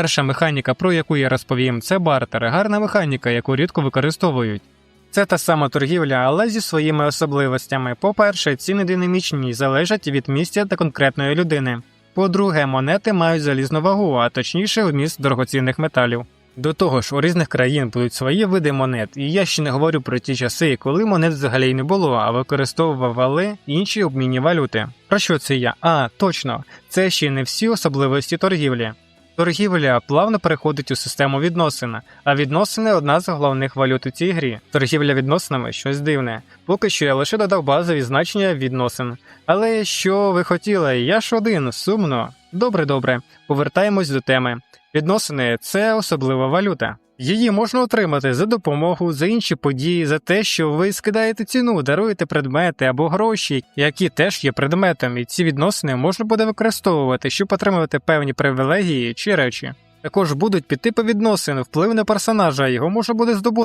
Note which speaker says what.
Speaker 1: Перша механіка, про яку я розповім, це бартер, гарна механіка, яку рідко використовують. Це та сама торгівля, але зі своїми особливостями. По-перше, ціни динамічні залежать від місця та конкретної людини. По-друге, монети мають залізну вагу, а точніше вміст дорогоцінних металів. До того ж, у різних країн будуть свої види монет, і я ще не говорю про ті часи, коли монет взагалі не було, а використовували інші обмінні валюти. Про що це я? А, точно, це ще не всі особливості торгівлі. Торгівля плавно переходить у систему відносин, а відносини одна з головних валют у цій грі. Торгівля відносинами щось дивне. Поки що я лише додав базові значення відносин. Але що ви хотіли? Я ж один, сумно. Добре, добре. Повертаємось до теми. Відносини це особлива валюта. Її можна отримати за допомогу, за інші події, за те, що ви скидаєте ціну, даруєте предмети або гроші, які теж є предметом, і ці відносини можна буде використовувати, щоб отримувати певні привілегії чи речі. Також будуть підтипи відносин, вплив на персонажа, його можна буде здобути.